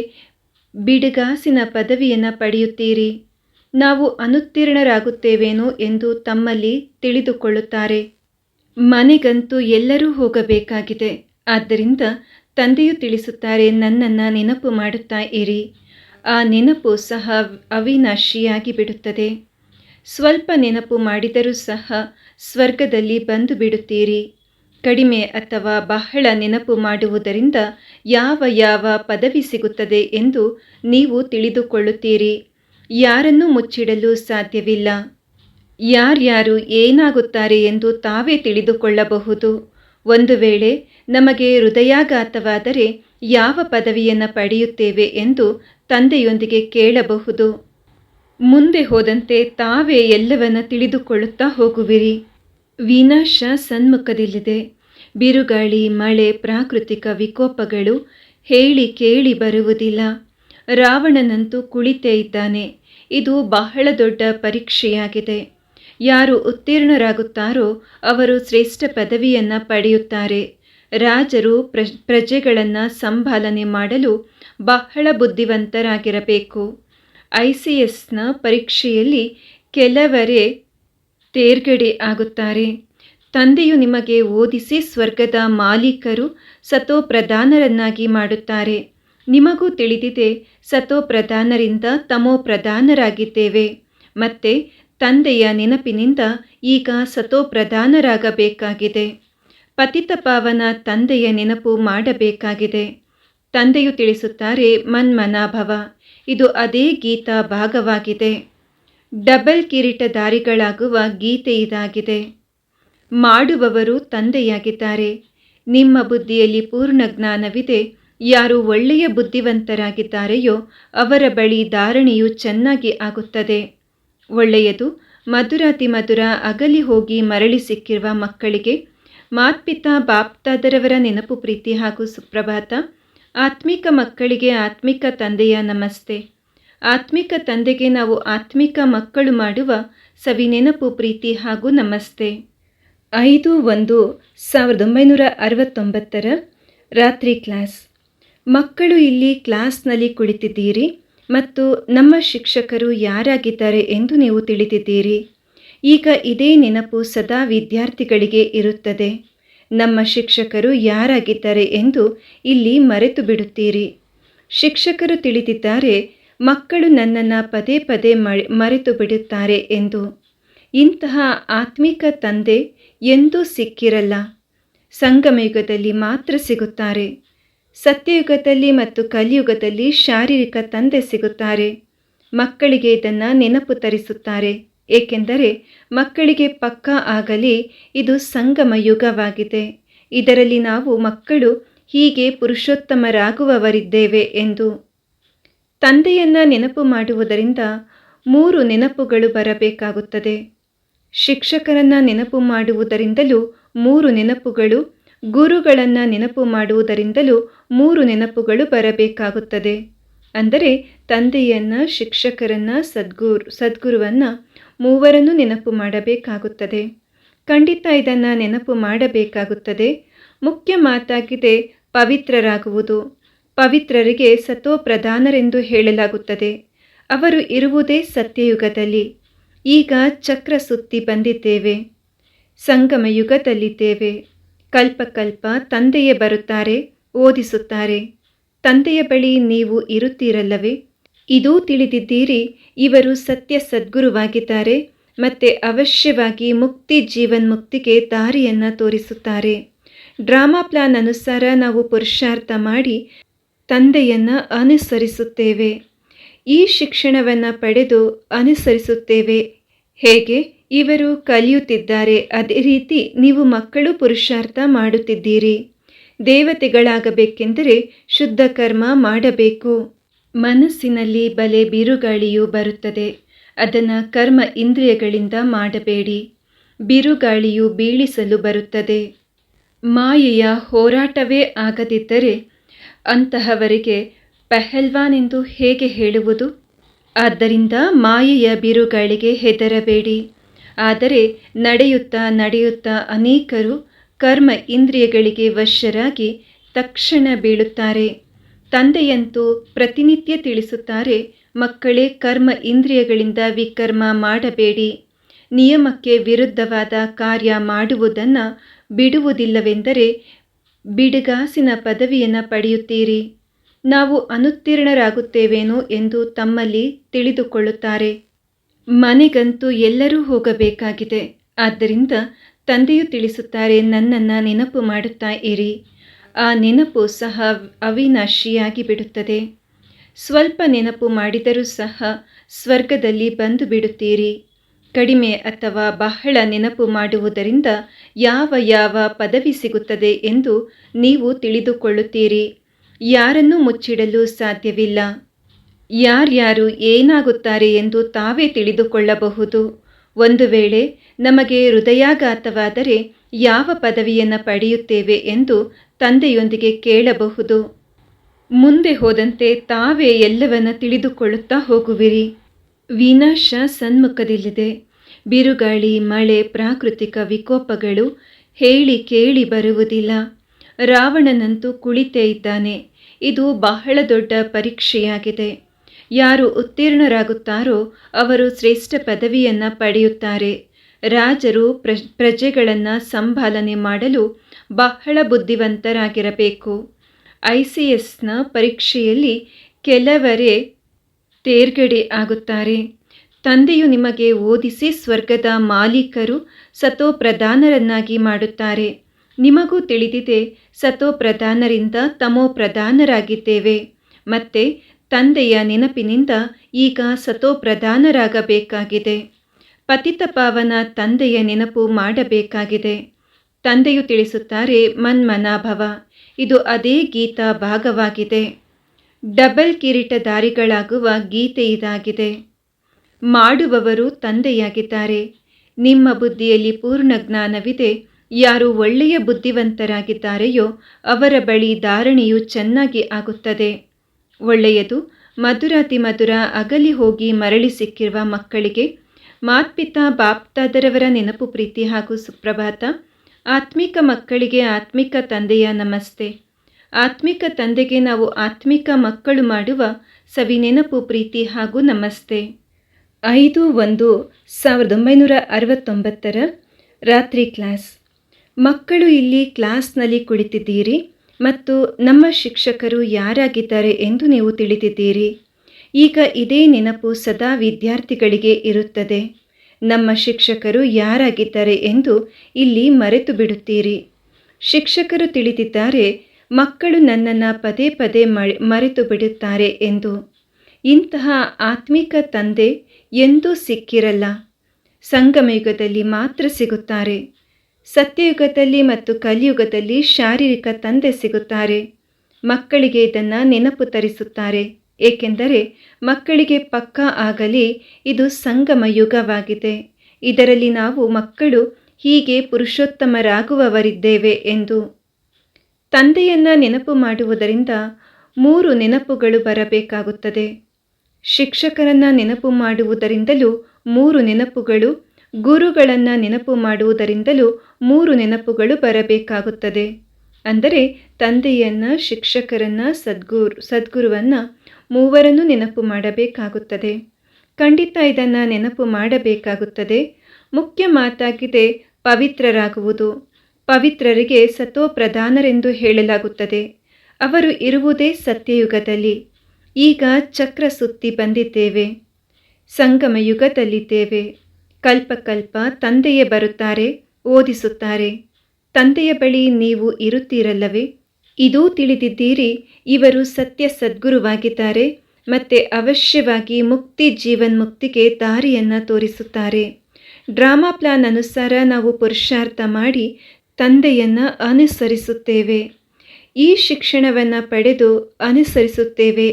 ಬಿಡುಗಾಸಿನ ಪದವಿಯನ್ನು ಪಡೆಯುತ್ತೀರಿ. ನಾವು ಅನುತ್ತೀರ್ಣರಾಗುತ್ತೇವೇನೋ ಎಂದು ತಮ್ಮಲ್ಲಿ ತಿಳಿದುಕೊಳ್ಳುತ್ತಾರೆ. ಮನೆಗಂತೂ ಎಲ್ಲರೂ ಹೋಗಬೇಕಾಗಿದೆ. ಆದ್ದರಿಂದ ತಂದೆಯು ತಿಳಿಸುತ್ತಾರೆ, ನನ್ನನ್ನು ನೆನಪು ಮಾಡುತ್ತಾ ಇರಿ. ಆ ನೆನಪು ಸಹ ಅವಿನಾಶಿಯಾಗಿ ಬಿಡುತ್ತದೆ. ಸ್ವಲ್ಪ ನೆನಪು ಮಾಡಿದರೂ ಸಹ ಸ್ವರ್ಗದಲ್ಲಿ ಬಂದು ಬಿಡುತ್ತೀರಿ. ಕಡಿಮೆ ಅಥವಾ ಬಹಳ ನೆನಪು ಮಾಡುವುದರಿಂದ ಯಾವ ಯಾವ ಪದವಿ ಸಿಗುತ್ತದೆ ಎಂದು ನೀವು ತಿಳಿದುಕೊಳ್ಳುತ್ತೀರಿ. ಯಾರನ್ನೂ ಮುಚ್ಚಿಡಲು ಸಾಧ್ಯವಿಲ್ಲ. ಯಾರ್ಯಾರು ಏನಾಗುತ್ತಾರೆ ಎಂದು ತಾವೇ ತಿಳಿದುಕೊಳ್ಳಬಹುದು. ಒಂದು ವೇಳೆ ನಮಗೆ ಹೃದಯಾಘಾತವಾದರೆ ಯಾವ ಪದವಿಯನ್ನು ಪಡೆಯುತ್ತೇವೆ ಎಂದು ತಂದೆಯೊಂದಿಗೆ ಕೇಳಬಹುದು. ಮುಂದೆ ಹೋದಂತೆ ತಾವೇ ಎಲ್ಲವನ್ನ ತಿಳಿದುಕೊಳ್ಳುತ್ತಾ ಹೋಗುವಿರಿ. ವಿನಾಶ ಸನ್ಮುಖದಲ್ಲಿದೆ. ಬಿರುಗಾಳಿ, ಮಳೆ, ಪ್ರಾಕೃತಿಕ ವಿಕೋಪಗಳು ಹೇಳಿ ಕೇಳಿ ಬರುವುದಿಲ್ಲ. ರಾವಣನಂತೂ ಕುಳಿತೇ ಇದ್ದಾನೆ. ಇದು ಬಹಳ ದೊಡ್ಡ ಪರೀಕ್ಷೆಯಾಗಿದೆ. ಯಾರು ಉತ್ತೀರ್ಣರಾಗುತ್ತಾರೋ ಅವರು ಶ್ರೇಷ್ಠ ಪದವಿಯನ್ನು ಪಡೆಯುತ್ತಾರೆ. ರಾಜರು ಪ್ರ, ಪ್ರಜೆಗಳನ್ನು ಸಂಭಾಲನೆ ಮಾಡಲು ಬಹಳ ಬುದ್ಧಿವಂತರಾಗಿರಬೇಕು. ಐ ಸಿ ಎಸ್ನ ಪರೀಕ್ಷೆಯಲ್ಲಿ ಕೆಲವರೇ ತೇರ್ಗಡೆ ಆಗುತ್ತಾರೆ. ತಂದೆಯು ನಿಮಗೆ ಓದಿಸಿ ಸ್ವರ್ಗದ ಮಾಲೀಕರು ಸತೋ ಪ್ರಧಾನರನ್ನಾಗಿ ಮಾಡುತ್ತಾರೆ. ನಿಮಗೂ ತಿಳಿದಿದೆ ಸತೋ ಪ್ರಧಾನರಿಂದ ತಮೋ ಪ್ರಧಾನರಾಗಿದ್ದೇವೆ. ಮತ್ತೆ ತಂದೆಯ ನೆನಪಿನಿಂದ ಈಗ ಸತೋ ಪ್ರಧಾನರಾಗಬೇಕಾಗಿದೆ. ಪತಿತ ಪಾವನ ತಂದೆಯ ನೆನಪು ಮಾಡಬೇಕಾಗಿದೆ. ತಂದೆಯು ತಿಳಿಸುತ್ತಾರೆ, ಮನ್ಮನಾಭವ, ಇದು ಅದೇ ಗೀತಾ ಭಾಗವಾಗಿದೆ. ಡಬಲ್ ಕಿರೀಟಧಾರಿಗಳಾಗುವ ಗೀತೆ ಇದಾಗಿದೆ. ಮಾಡುವವರು ತಂದೆಯಾಗಿದ್ದಾರೆ. ನಿಮ್ಮ ಬುದ್ಧಿಯಲ್ಲಿ ಪೂರ್ಣ ಜ್ಞಾನವಿದೆ. ಯಾರು ಒಳ್ಳೆಯ ಬುದ್ಧಿವಂತರಾಗಿದ್ದಾರೆಯೋ ಅವರ ಬಳಿ ಧಾರಣೆಯು ಚೆನ್ನಾಗಿ ಆಗುತ್ತದೆ. ಒಳ್ಳೆಯದು, ಮಧುರಾತಿ ಮಧುರ ಅಗಲಿ ಹೋಗಿ ಮರಳಿ ಸಿಕ್ಕಿರುವ ಮಕ್ಕಳಿಗೆ ಮಾತ್ಪಿತ ಬಾಪ್ತಾದರವರ ನೆನಪು ಪ್ರೀತಿ ಹಾಗೂ ಸುಪ್ರಭಾತ. ಆತ್ಮಿಕ ಮಕ್ಕಳಿಗೆ ಆತ್ಮಿಕ ತಂದೆಯ ನಮಸ್ತೆ. ಆತ್ಮಿಕ ತಂದೆಗೆ ನಾವು ಆತ್ಮಿಕ ಮಕ್ಕಳು ಮಾಡುವ ಸವಿ ನೆನಪು ಪ್ರೀತಿ ಹಾಗೂ ನಮಸ್ತೆ. ಐದು ಒಂದು ಸಾವಿರದ ಒಂಬೈನೂರ ಅರವತ್ತೊಂಬತ್ತರ ರಾತ್ರಿ ಕ್ಲಾಸ್. ಮಕ್ಕಳು ಇಲ್ಲಿ ಕ್ಲಾಸ್ನಲ್ಲಿ ಕುಳಿತಿದ್ದೀರಿ ಮತ್ತು ನಮ್ಮ ಶಿಕ್ಷಕರು ಯಾರಾಗಿದ್ದಾರೆ ಎಂದು ನೀವು ತಿಳಿದಿದ್ದೀರಿ. ಈಗ ಇದೇ ನೆನಪು ಸದಾ ವಿದ್ಯಾರ್ಥಿಗಳಿಗೆ ಇರುತ್ತದೆ. ನಮ್ಮ ಶಿಕ್ಷಕರು ಯಾರಾಗಿದ್ದಾರೆ ಎಂದು ಇಲ್ಲಿ ಮರೆತು ಬಿಡುತ್ತೀರಿ. ಶಿಕ್ಷಕರು ತಿಳಿದಿದ್ದಾರೆ, ಮಕ್ಕಳು ನನ್ನನ್ನು ಪದೇ ಪದೇ ಮರೆತು ಬಿಡುತ್ತಾರೆ ಎಂದು. ಇಂತಹ ಆತ್ಮಿಕ ತಂದೆ ಎಂದೂ ಸಿಕ್ಕಿರಲ್ಲ. ಸಂಗಮಯುಗದಲ್ಲಿ ಮಾತ್ರ ಸಿಗುತ್ತಾರೆ. ಸತ್ಯಯುಗದಲ್ಲಿ ಮತ್ತು ಕಲಿಯುಗದಲ್ಲಿ ಶಾರೀರಿಕ ತಂದೆ ಸಿಗುತ್ತಾರೆ. ಮಕ್ಕಳಿಗೆ ಇದನ್ನು ನೆನಪು ತರಿಸುತ್ತಾರೆ. ಏಕೆಂದರೆ ಮಕ್ಕಳಿಗೆ ಪಕ್ಕ ಆಗಲಿ ಇದು ಸಂಗಮ ಯುಗವಾಗಿದೆ. ಇದರಲ್ಲಿ ನಾವು ಮಕ್ಕಳು ಹೀಗೆ ಪುರುಷೋತ್ತಮರಾಗುವವರಿದ್ದೇವೆ ಎಂದು. ತಂದೆಯನ್ನು ನೆನಪು ಮಾಡುವುದರಿಂದ ಮೂರು ನೆನಪುಗಳು ಬರಬೇಕಾಗುತ್ತದೆ. ಶಿಕ್ಷಕರನ್ನು ನೆನಪು ಮಾಡುವುದರಿಂದಲೂ ಮೂರು ನೆನಪುಗಳು, ಗುರುಗಳನ್ನು ನೆನಪು ಮಾಡುವುದರಿಂದಲೂ ಮೂರು ನೆನಪುಗಳು ಬರಬೇಕಾಗುತ್ತದೆ. ಅಂದರೆ ತಂದೆಯನ್ನ, ಶಿಕ್ಷಕರನ್ನು, ಸದ್ಗುರು, ಸದ್ಗುರುವನ್ನ ಮೂವರನ್ನು ನೆನಪು ಮಾಡಬೇಕಾಗುತ್ತದೆ. ಖಂಡಿತ ಇದನ್ನು ನೆನಪು ಮಾಡಬೇಕಾಗುತ್ತದೆ. ಮುಖ್ಯ ಮಾತಾಗಿದೆ ಪವಿತ್ರರಾಗುವುದು. ಪವಿತ್ರರಿಗೆ ಸತೋ ಪ್ರಧಾನರೆಂದು ಹೇಳಲಾಗುತ್ತದೆ. ಅವರು ಇರುವುದೇ ಸತ್ಯಯುಗದಲ್ಲಿ. ಈಗ ಚಕ್ರ ಸುತ್ತಿ ಬಂದಿದ್ದೇವೆ. ಸಂಗಮ ಯುಗದಲ್ಲಿದ್ದೇವೆ ಕಲ್ಪಕಲ್ಪ ತಂದೆಯೇ ಬರುತ್ತಾರೆ. ಓದಿಸುತ್ತಾರೆ. ತಂದೆಯ ಬಳಿ ನೀವು ಇರುತ್ತೀರಲ್ಲವೇ? ಇದೂ ತಿಳಿದಿದ್ದೀರಿ, ಇವರು ಸತ್ಯ ಸದ್ಗುರುವಾಗಿದ್ದಾರೆ ಮತ್ತೆ ಅವಶ್ಯವಾಗಿ ಮುಕ್ತಿ ಜೀವನ್ಮುಕ್ತಿಗೆ ದಾರಿಯನ್ನು ತೋರಿಸುತ್ತಾರೆ. ಡ್ರಾಮಾ ಪ್ಲಾನ್ ಅನುಸಾರ ನಾವು ಪುರುಷಾರ್ಥ ಮಾಡಿ ತಂದೆಯನ್ನು ಅನುಸರಿಸುತ್ತೇವೆ. ಈ ಶಿಕ್ಷಣವನ್ನು ಪಡೆದು ಅನುಸರಿಸುತ್ತೇವೆ. ಹೇಗೆ? ಇವರು ಕಲಿಯುತ್ತಿದ್ದಾರೆ. ಅದೇ ರೀತಿ ನೀವು ಮಕ್ಕಳು ಪುರುಷಾರ್ಥ ಮಾಡುತ್ತಿದ್ದೀರಿ. ದೇವತೆಗಳಾಗಬೇಕೆಂದರೆ ಶುದ್ಧ ಕರ್ಮ ಮಾಡಬೇಕು. ಮನಸ್ಸಿನಲ್ಲಿ ಬಲೆ ಬಿರುಗಾಳಿಯು ಬರುತ್ತದೆ. ಅದನ್ನು ಕರ್ಮ ಇಂದ್ರಿಯಗಳಿಂದ ಮಾಡಬೇಡಿ. ಬಿರುಗಾಳಿಯು ಬೀಳಿಸಲು ಬರುತ್ತದೆ. ಮಾಯೆಯ ಹೋರಾಟವೇ ಆಗದಿದ್ದರೆ ಅಂತಹವರಿಗೆ ಪೆಹಲ್ವಾನ್ ಎಂದು ಹೇಗೆ ಹೇಳುವುದು? ಆದ್ದರಿಂದ ಮಾಯೆಯ ಬಿರುಗಾಳಿಗೆ ಹೆದರಬೇಡಿ. ಆದರೆ ನಡೆಯುತ್ತಾ ನಡೆಯುತ್ತಾ ಅನೇಕರು ಕರ್ಮ ಇಂದ್ರಿಯಗಳಿಗೆ ವಶರಾಗಿ ತಕ್ಷಣ ಬೀಳುತ್ತಾರೆ. ತಂದೆಯಂತೂ ಪ್ರತಿನಿತ್ಯ ತಿಳಿಸುತ್ತಾರೆ, ಮಕ್ಕಳೇ ಕರ್ಮ ಇಂದ್ರಿಯಗಳಿಂದ ವಿಕರ್ಮ ಮಾಡಬೇಡಿ. ನಿಯಮಕ್ಕೆ ವಿರುದ್ಧವಾದ ಕಾರ್ಯ ಮಾಡುವುದನ್ನು ಬಿಡುವುದಿಲ್ಲವೆಂದರೆ ಬಿಡುಗಾಸಿನ ಪದವಿಯನ್ನು ಪಡೆಯುತ್ತೀರಿ. ನಾವು ಅನುತ್ತೀರ್ಣರಾಗುತ್ತೇವೇನೋ ಎಂದು ತಮ್ಮಲ್ಲಿ ತಿಳಿದುಕೊಳ್ಳುತ್ತಾರೆ. ಮನೆಗಂತೂ ಎಲ್ಲರೂ ಹೋಗಬೇಕಾಗಿದೆ. ಆದ್ದರಿಂದ ತಂದೆಯು ತಿಳಿಸುತ್ತಾರೆ, ನನ್ನನ್ನು ನೆನಪು ಮಾಡುತ್ತಾ ಇರಿ. ಆ ನೆನಪು ಸಹ ಅವಿನಾಶಿಯಾಗಿ ಬಿಡುತ್ತದೆ. ಸ್ವಲ್ಪ ನೆನಪು ಮಾಡಿದರೂ ಸಹ ಸ್ವರ್ಗದಲ್ಲಿ ಬಂದು ಬಿಡುತ್ತೀರಿ. ಕಡಿಮೆ ಅಥವಾ ಬಹಳ ನೆನಪು ಮಾಡುವುದರಿಂದ ಯಾವ ಯಾವ ಪದವಿ ಸಿಗುತ್ತದೆ ಎಂದು ನೀವು ತಿಳಿದುಕೊಳ್ಳುತ್ತೀರಿ. ಯಾರನ್ನೂ ಮುಚ್ಚಿಡಲು ಸಾಧ್ಯವಿಲ್ಲ. ಯಾರ್ಯಾರು ಏನಾಗುತ್ತಾರೆ ಎಂದು ತಾವೇ ತಿಳಿದುಕೊಳ್ಳಬಹುದು. ಒಂದು ವೇಳೆ ನಮಗೆ ಹೃದಯಾಘಾತವಾದರೆ ಯಾವ ಪದವಿಯನ್ನು ಪಡೆಯುತ್ತೇವೆ ಎಂದು ತಂದೆಯೊಂದಿಗೆ ಕೇಳಬಹುದು. ಮುಂದೆ ಹೋದಂತೆ ತಾವೇ ಎಲ್ಲವನ್ನ ತಿಳಿದುಕೊಳ್ಳುತ್ತಾ ಹೋಗುವಿರಿ. ವಿನಾಶ ಸನ್ಮುಖದಲ್ಲಿದೆ. ಬಿರುಗಾಳಿ, ಮಳೆ, ಪ್ರಾಕೃತಿಕ ವಿಕೋಪಗಳು ಹೇಳಿ ಕೇಳಿ ಬರುವುದಿಲ್ಲ. ರಾವಣನಂತೂ ಕುಳಿತೇ ಇದ್ದಾನೆ. ಇದು ಬಹಳ ದೊಡ್ಡ ಪರೀಕ್ಷೆಯಾಗಿದೆ. ಯಾರು ಉತ್ತೀರ್ಣರಾಗುತ್ತಾರೋ ಅವರು ಶ್ರೇಷ್ಠ ಪದವಿಯನ್ನು ಪಡೆಯುತ್ತಾರೆ. ರಾಜರು ಪ್ರ, ಪ್ರಜೆಗಳನ್ನು ಸಂಭಾಲನೆ ಮಾಡಲು ಬಹಳ ಬುದ್ಧಿವಂತರಾಗಿರಬೇಕು. ಐ ಸಿ ಎಸ್ನ ಪರೀಕ್ಷೆಯಲ್ಲಿ ಕೆಲವರೇ ತೇರ್ಗಡೆ ಆಗುತ್ತಾರೆ. ತಂದೆಯು ನಿಮಗೆ ಓದಿಸಿ ಸ್ವರ್ಗದ ಮಾಲೀಕರು ಸತೋ ಪ್ರಧಾನರನ್ನಾಗಿ ಮಾಡುತ್ತಾರೆ. ನಿಮಗೂ ತಿಳಿದಿದೆ, ಸತೋ ಪ್ರಧಾನರಿಂದ ತಮೋ ಪ್ರಧಾನರಾಗಿದ್ದೇವೆ. ಮತ್ತೆ ತಂದೆಯ ನೆನಪಿನಿಂದ ಈಗ ಸತೋಪ್ರಧಾನರಾಗಬೇಕಾಗಿದೆ. ಪತಿತ ಪಾವನ ತಂದೆಯ ನೆನಪು ಮಾಡಬೇಕಾಗಿದೆ. ತಂದೆಯು ತಿಳಿಸುತ್ತಾರೆ, ಮನ್ಮನಾಭವ, ಇದು ಅದೇ ಗೀತಾ ಭಾಗವಾಗಿದೆ. ಡಬಲ್ ಕಿರೀಟಧಾರಿಗಳಾಗುವ ಗೀತೆ ಇದಾಗಿದೆ. ಮಾಡುವವರು ತಂದೆಯಾಗಿದ್ದಾರೆ. ನಿಮ್ಮ ಬುದ್ಧಿಯಲ್ಲಿ ಪೂರ್ಣ ಜ್ಞಾನವಿದೆ. ಯಾರು ಒಳ್ಳೆಯ ಬುದ್ಧಿವಂತರಾಗಿದ್ದಾರೆಯೋ ಅವರ ಬಳಿ ಧಾರಣೆಯು ಚೆನ್ನಾಗಿ ಆಗುತ್ತದೆ. ಒಳ್ಳೆಯದು. ಮಧುರಾತಿ ಮಧುರ ಅಗಲಿ ಹೋಗಿ ಮರಳಿ ಸಿಕ್ಕಿರುವ ಮಕ್ಕಳಿಗೆ ಮಾತ್ಪಿತ ಬಾಪ್ತಾದರವರ ನೆನಪು ಪ್ರೀತಿ ಹಾಗೂ ಸುಪ್ರಭಾತ. ಆತ್ಮಿಕ ಮಕ್ಕಳಿಗೆ ಆತ್ಮಿಕ ತಂದೆಯ ನಮಸ್ತೆ. ಆತ್ಮಿಕ ತಂದೆಗೆ ನಾವು ಆತ್ಮಿಕ ಮಕ್ಕಳು ಮಾಡುವ ಸವಿ ನೆನಪು ಪ್ರೀತಿ ಹಾಗೂ ನಮಸ್ತೆ. ಐದು ಒಂದು ಸಾವಿರದ ಒಂಬೈನೂರ ಅರವತ್ತೊಂಬತ್ತರ ರಾತ್ರಿ ಕ್ಲಾಸ್. ಮಕ್ಕಳು ಇಲ್ಲಿ ಕ್ಲಾಸ್ನಲ್ಲಿ ಕುಳಿತಿದ್ದೀರಿ. ಮತ್ತು ನಮ್ಮ ಶಿಕ್ಷಕರು ಯಾರಾಗಿದ್ದಾರೆ ಎಂದು ನೀವು ತಿಳಿದಿದ್ದೀರಿ. ಈಗ ಇದೇ ನೆನಪು ಸದಾ ವಿದ್ಯಾರ್ಥಿಗಳಿಗೆ ಇರುತ್ತದೆ. ನಮ್ಮ ಶಿಕ್ಷಕರು ಯಾರಾಗಿದ್ದಾರೆ ಎಂದು ಇಲ್ಲಿ ಮರೆತು ಬಿಡುತ್ತೀರಿ. ಶಿಕ್ಷಕರು ತಿಳಿದಿದ್ದಾರೆ, ಮಕ್ಕಳು ನನ್ನನ್ನು ಪದೇ ಪದೇ ಮರೆತು ಬಿಡುತ್ತಾರೆ ಎಂದು. ಇಂತಹ ಆತ್ಮಿಕ ತಂದೆ ಎಂದೂ ಸಿಕ್ಕಿರಲ್ಲ. ಸಂಗಮಯುಗದಲ್ಲಿ ಮಾತ್ರ ಸಿಗುತ್ತಾರೆ. ಸತ್ಯಯುಗದಲ್ಲಿ ಮತ್ತು ಕಲಿಯುಗದಲ್ಲಿ ಶಾರೀರಿಕ ತಂದೆ ಸಿಗುತ್ತಾರೆ. ಮಕ್ಕಳಿಗೆ ಇದನ್ನು ನೆನಪು ತರಿಸುತ್ತಾರೆ. ಏಕೆಂದರೆ ಮಕ್ಕಳಿಗೆ ಪಕ್ಕ ಆಗಲಿ ಇದು ಸಂಗಮ ಯುಗವಾಗಿದೆ. ಇದರಲ್ಲಿ ನಾವು ಮಕ್ಕಳು ಹೀಗೆ ಪುರುಷೋತ್ತಮರಾಗುವವರಿದ್ದೇವೆ ಎಂದು. ತಂದೆಯನ್ನು ನೆನಪು ಮಾಡುವುದರಿಂದ ಮೂರು ನೆನಪುಗಳು ಬರಬೇಕಾಗುತ್ತದೆ. ಶಿಕ್ಷಕರನ್ನು ನೆನಪು ಮಾಡುವುದರಿಂದಲೂ ಮೂರು ನೆನಪುಗಳು, ಗುರುಗಳನ್ನು ನೆನಪು ಮಾಡುವುದರಿಂದಲೂ ಮೂರು ನೆನಪುಗಳು ಬರಬೇಕಾಗುತ್ತದೆ. ಅಂದರೆ ತಂದೆಯನ್ನ, ಶಿಕ್ಷಕರನ್ನು, ಸದ್ಗುರು, ಸದ್ಗುರುವನ್ನು ಮೂವರನ್ನು ನೆನಪು ಮಾಡಬೇಕಾಗುತ್ತದೆ. ಖಂಡಿತ ಇದನ್ನು ನೆನಪು ಮಾಡಬೇಕಾಗುತ್ತದೆ. ಮುಖ್ಯ ಮಾತಾಗಿದೆ ಪವಿತ್ರರಾಗುವುದು. ಪವಿತ್ರರಿಗೆ ಸತೋ ಪ್ರಧಾನರೆಂದು ಹೇಳಲಾಗುತ್ತದೆ. ಅವರು ಇರುವುದೇ ಸತ್ಯಯುಗದಲ್ಲಿ. ಈಗ ಚಕ್ರ ಸುತ್ತಿ ಬಂದಿದ್ದೇವೆ. ಸಂಗಮ ಯುಗದಲ್ಲಿದ್ದೇವೆ ಕಲ್ಪಕಲ್ಪ ತಂದೆಯೇ ಬರುತ್ತಾರೆ. ಓದಿಸುತ್ತಾರೆ. ತಂದೆಯ ಬಳಿ ನೀವು ಇರುತ್ತೀರಲ್ಲವೇ? ಇದೂ ತಿಳಿದಿದ್ದೀರಿ, ಇವರು ಸತ್ಯ ಸದ್ಗುರುವಾಗಿದ್ದಾರೆ, ಮತ್ತೆ ಅವಶ್ಯವಾಗಿ ಮುಕ್ತಿ ಜೀವನ್ಮುಕ್ತಿಗೆ ದಾರಿಯನ್ನು ತೋರಿಸುತ್ತಾರೆ. ಡ್ರಾಮಾ ಪ್ಲಾನ್ ಅನುಸಾರ ನಾವು ಪುರುಷಾರ್ಥ ಮಾಡಿ ತಂದೆಯನ್ನು ಅನುಸರಿಸುತ್ತೇವೆ. ಈ ಶಿಕ್ಷಣವನ್ನು ಪಡೆದು ಅನುಸರಿಸುತ್ತೇವೆ.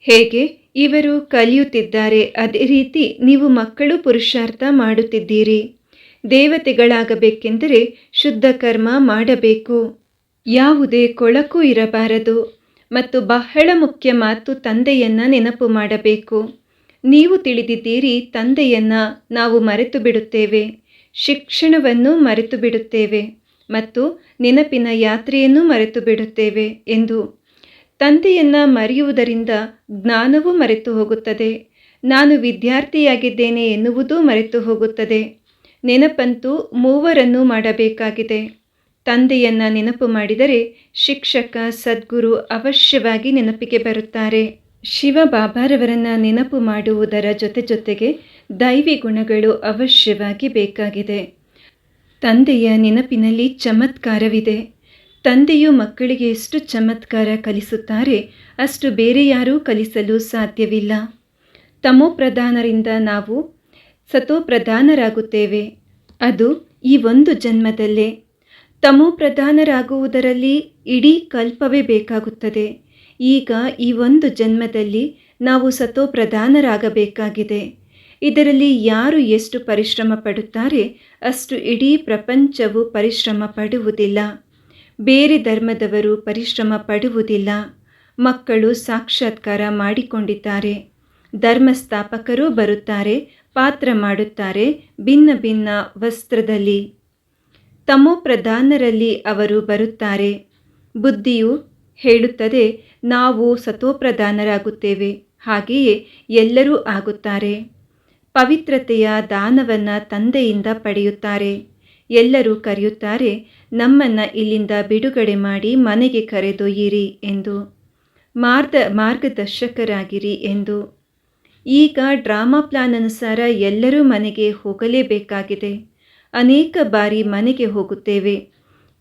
ಹೇಗೆ? ಇವರು ಕಲಿಯುತ್ತಿದ್ದಾರೆ. ಅದೇ ರೀತಿ ನೀವು ಮಕ್ಕಳು ಪುರುಷಾರ್ಥ ಮಾಡುತ್ತಿದ್ದೀರಿ. ದೇವತೆಗಳಾಗಬೇಕೆಂದರೆ ಶುದ್ಧ ಕರ್ಮ ಮಾಡಬೇಕು. ಯಾವುದೇ ಕೊಳಕು ಇರಬಾರದು ಮತ್ತು ಬಹಳ ಮುಖ್ಯ ಮಾತು ತಂದೆಯನ್ನ ನೆನಪು ಮಾಡಬೇಕು. ನೀವು ತಿಳಿದಿದ್ದೀರಿ, ತಂದೆಯನ್ನ ನಾವು ಮರೆತು ಬಿಡುತ್ತೇವೆ ಶಿಕ್ಷಣವನ್ನು ಮರೆತು ಬಿಡುತ್ತೇವೆ ಮತ್ತು ನೆನಪಿನ ಯಾತ್ರೆಯನ್ನು ಮರೆತು ಬಿಡುತ್ತೇವೆ ಎಂದು. ತಂದೆಯನ್ನು ಮರೆಯುವುದರಿಂದ ಜ್ಞಾನವೂ ಮರೆತು ಹೋಗುತ್ತದೆ ನಾನು ವಿದ್ಯಾರ್ಥಿಯಾಗಿದ್ದೇನೆ ಎನ್ನುವುದೂ ಮರೆತು ಹೋಗುತ್ತದೆ ನೆನಪಂತೂ ಮೂವರನ್ನು ಮಾಡಬೇಕಾಗಿದೆ. ತಂದೆಯನ್ನ ನೆನಪು ಮಾಡಿದರೆ ಶಿಕ್ಷಕ, ಸದ್ಗುರು ಅವಶ್ಯವಾಗಿ ನೆನಪಿಗೆ ಬರುತ್ತಾರೆ. ಶಿವ ಬಾಬಾರವರನ್ನು ನೆನಪು ಮಾಡುವುದರ ಜೊತೆ ಜೊತೆಗೆ ದೈವಿ ಗುಣಗಳು ಅವಶ್ಯವಾಗಿ ಬೇಕಾಗಿದೆ. ತಂದೆಯ ನೆನಪಿನಲ್ಲಿ ಚಮತ್ಕಾರವಿದೆ. ತಂದೆಯು ಮಕ್ಕಳಿಗೆ ಎಷ್ಟು ಚಮತ್ಕಾರ ಕಲಿಸುತ್ತಾರೆ, ಅಷ್ಟು ಬೇರೆ ಯಾರೂ ಕಲಿಸಲು ಸಾಧ್ಯವಿಲ್ಲ. ತಮೋಪ್ರಧಾನರಿಂದ ನಾವು ಸತೋಪ್ರಧಾನರಾಗುತ್ತೇವೆ ಅದು ಈ ಒಂದು ಜನ್ಮದಲ್ಲೇ. ತಮೋ ಪ್ರಧಾನರಾಗುವುದರಲ್ಲಿ ಇಡೀ ಕಲ್ಪವೇ ಬೇಕಾಗುತ್ತದೆ. ಈಗ ಈ ಒಂದು ಜನ್ಮದಲ್ಲಿ ನಾವು ಸತೋಪ್ರಧಾನರಾಗಬೇಕಾಗಿದೆ ಇದರಲ್ಲಿ ಯಾರು ಎಷ್ಟು ಪರಿಶ್ರಮ ಪಡುತ್ತಾರೆ, ಅಷ್ಟು ಇಡೀ ಪ್ರಪಂಚವು ಪರಿಶ್ರಮ ಪಡುವುದಿಲ್ಲ. ಬೇರೆ ಧರ್ಮದವರು ಪರಿಶ್ರಮ ಪಡುವುದಿಲ್ಲ. ಮಕ್ಕಳು ಸಾಕ್ಷಾತ್ಕಾರ ಮಾಡಿಕೊಂಡಿದ್ದಾರೆ. ಧರ್ಮಸ್ಥಾಪಕರೂ ಬರುತ್ತಾರೆ ಪಾತ್ರ ಮಾಡುತ್ತಾರೆ ಭಿನ್ನ ಭಿನ್ನ ವಸ್ತ್ರದಲ್ಲಿ. ತಮೋಪ್ರಧಾನರಲ್ಲಿ ಅವರು ಬರುತ್ತಾರೆ. ಬುದ್ಧಿಯು ಹೇಳುತ್ತದೆ, ನಾವು ಸತೋಪ್ರಧಾನರಾಗುತ್ತೇವೆ ಹಾಗೆಯೇ ಎಲ್ಲರೂ ಆಗುತ್ತಾರೆ. ಪವಿತ್ರತೆಯ ದಾನವನ್ನು ತಂದೆಯಿಂದ ಪಡೆಯುತ್ತಾರೆ. ಎಲ್ಲರೂ ಕರೆಯುತ್ತಾರೆ, ನಮ್ಮನ್ನು ಇಲ್ಲಿಂದ ಬಿಡುಗಡೆ ಮಾಡಿ ಮನೆಗೆ ಕರೆದೊಯ್ಯಿರಿ ಎಂದು. ಮಾರ್ಗ ಮಾರ್ಗದರ್ಶಕರಾಗಿರಿ ಎಂದು. ಈಗ ಡ್ರಾಮಾ ಪ್ಲಾನ್ ಅನುಸಾರ ಎಲ್ಲರೂ ಮನೆಗೆ ಹೋಗಲೇಬೇಕಾಗಿದೆ. ಅನೇಕ ಬಾರಿ ಮನೆಗೆ ಹೋಗುತ್ತೇವೆ.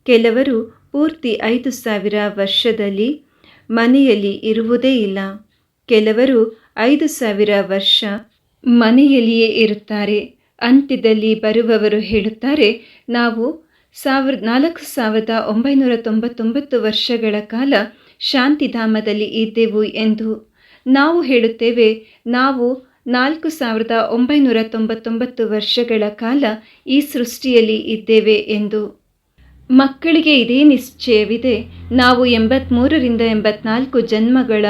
ಕೆಲವರು ಪೂರ್ತಿ ಐದು ಸಾವಿರ ವರ್ಷದಲ್ಲಿ ಮನೆಯಲ್ಲಿ ಇರುವುದೇ ಇಲ್ಲ. ಕೆಲವರು ಐದು ಸಾವಿರ ವರ್ಷ ಮನೆಯಲ್ಲಿಯೇ ಇರುತ್ತಾರೆ. ಅಂತ್ಯದಲ್ಲಿ ಬರುವವರು ಹೇಳುತ್ತಾರೆ, ನಾವು ಸಾವಿರದ ನಾಲ್ಕು ಸಾವಿರದ ಒಂಬೈನೂರ ತೊಂಬತ್ತೊಂಬತ್ತು ವರ್ಷಗಳ ಕಾಲ ಶಾಂತಿಧಾಮದಲ್ಲಿ ಇದ್ದೆವು ಎಂದು. ನಾವು ಹೇಳುತ್ತೇವೆ, ನಾವು ನಾಲ್ಕು ಸಾವಿರದ ಒಂಬೈನೂರ ತೊಂಬತ್ತೊಂಬತ್ತು ವರ್ಷಗಳ ಕಾಲ ಈ ಸೃಷ್ಟಿಯಲ್ಲಿ ಇದ್ದೇವೆ ಎಂದು. ಮಕ್ಕಳಿಗೆ ಇದೇ ನಿಶ್ಚಯವಿದೆ, ನಾವು ಎಂಬತ್ತ್ಮೂರರಿಂದ ಎಂಬತ್ನಾಲ್ಕು ಜನ್ಮಗಳ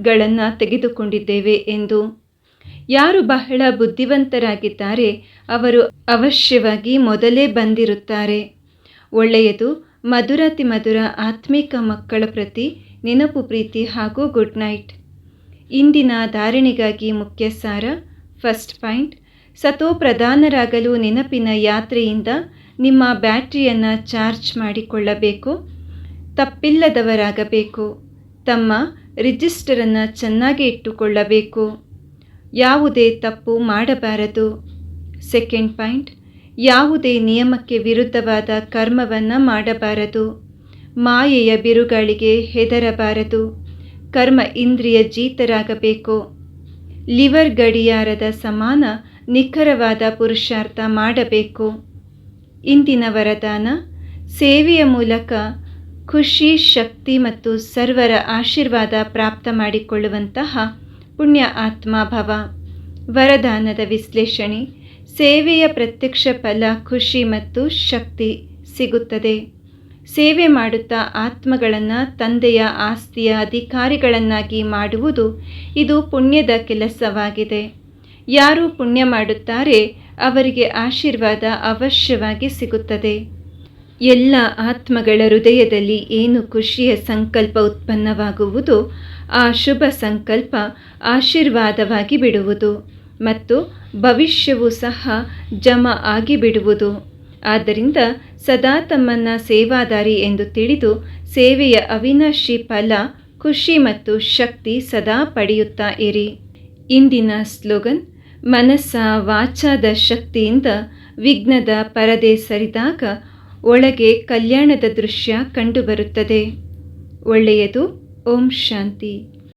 ಗಳನ್ನು ತೆಗೆದುಕೊಂಡಿದ್ದೇವೆ ಎಂದು. ಯಾರು ಬಹಳ ಬುದ್ಧಿವಂತರಾಗಿದ್ದಾರೆ, ಅವರು ಅವಶ್ಯವಾಗಿ ಮೊದಲೇ ಬಂದಿರುತ್ತಾರೆ. ಒಳ್ಳೆಯದು, ಮಧುರಾತಿ ಮಧುರ ಆತ್ಮಿಕ ಮಕ್ಕಳ ಪ್ರತಿ ನೆನಪು ಪ್ರೀತಿ ಹಾಗೂ ಗುಡ್ ನೈಟ್. ಇಂದಿನ ಧಾರಣೆಗಾಗಿ ಮುಖ್ಯ ಸಾರ ಫಸ್ಟ್ ಪಾಯಿಂಟ್. ಸತೋ ಪ್ರಧಾನರಾಗಲು ನೆನಪಿನ ಯಾತ್ರೆಯಿಂದ ನಿಮ್ಮ ಬ್ಯಾಟ್ರಿಯನ್ನು ಚಾರ್ಜ್ ಮಾಡಿಕೊಳ್ಳಬೇಕು. ತಪ್ಪಿಲ್ಲದವರಾಗಬೇಕು. ತಮ್ಮ ರಿಜಿಸ್ಟರನ್ನು ಚೆನ್ನಾಗಿ ಇಟ್ಟುಕೊಳ್ಳಬೇಕು. ಯಾವುದೇ ತಪ್ಪು ಮಾಡಬಾರದು. Second point. ಯಾವುದೇ ನಿಯಮಕ್ಕೆ ವಿರುದ್ಧವಾದ ಕರ್ಮವನ್ನು ಮಾಡಬಾರದು. ಮಾಯೆಯ ಬಿರುಗಾಳಿಗೆ ಹೆದರಬಾರದು. ಕರ್ಮ ಇಂದ್ರಿಯ ಜೀತರಾಗಬೇಕು ಲಿವರ್ ಗಡಿಯಾರದ ಸಮಾನ ನಿಖರವಾದ ಪುರುಷಾರ್ಥ ಮಾಡಬೇಕು. ಇಂದಿನ ವರದಾನ, ಸೇವೆಯ ಮೂಲಕ ಖುಷಿ, ಶಕ್ತಿ ಮತ್ತು ಸರ್ವರ ಆಶೀರ್ವಾದ ಪ್ರಾಪ್ತ ಮಾಡಿಕೊಳ್ಳುವಂತಹ ಪುಣ್ಯ ಆತ್ಮಾಭವ ವರದಾನದ ವಿಶ್ಲೇಷಣೆ, ಸೇವೆಯ ಪ್ರತ್ಯಕ್ಷ ಫಲ, ಖುಷಿ ಮತ್ತು ಶಕ್ತಿ ಸಿಗುತ್ತದೆ. ಸೇವೆ ಮಾಡುತ್ತಾ ಆತ್ಮಗಳನ್ನು ತಂದೆಯ ಆಸ್ತಿಯ ಅಧಿಕಾರಿಗಳನ್ನಾಗಿ ಮಾಡುವುದು ಇದು ಪುಣ್ಯದ ಕೆಲಸವಾಗಿದೆ. ಯಾರು ಪುಣ್ಯ ಮಾಡುತ್ತಾರೆ ಅವರಿಗೆ ಆಶೀರ್ವಾದ ಅವಶ್ಯವಾಗಿ ಸಿಗುತ್ತದೆ. ಎಲ್ಲ ಆತ್ಮಗಳ ಹೃದಯದಲ್ಲಿ ಏನು ಖುಷಿಯ ಸಂಕಲ್ಪ ಉತ್ಪನ್ನವಾಗುವುದು, ಆ ಶುಭ ಸಂಕಲ್ಪ ಆಶೀರ್ವಾದವಾಗಿ ಬಿಡುವುದು ಮತ್ತು ಭವಿಷ್ಯವೂ ಸಹ ಜಮ ಆಗಿಬಿಡುವುದು. ಆದ್ದರಿಂದ ಸದಾ ತಮ್ಮನ್ನು ಸೇವಾದಾರಿ ಎಂದು ತಿಳಿದು ಸೇವೆಯ ಅವಿನಾಶಿ ಫಲ, ಖುಷಿ ಮತ್ತು ಶಕ್ತಿ ಸದಾ ಪಡೆಯುತ್ತಾ ಇರಿ. ಇಂದಿನ ಸ್ಲೋಗನ್, ಮನಸ್ಸ ವಾಚಾದ ಶಕ್ತಿಯಿಂದ ವಿಘ್ನದ ಪರದೆ ಸರಿದಾಗ ಒಳಗೆ ಕಲ್ಯಾಣದ ದೃಶ್ಯ ಕಂಡುಬರುತ್ತದೆ. ಒಳ್ಳೆಯದು, ಓಂ ಶಾಂತಿ.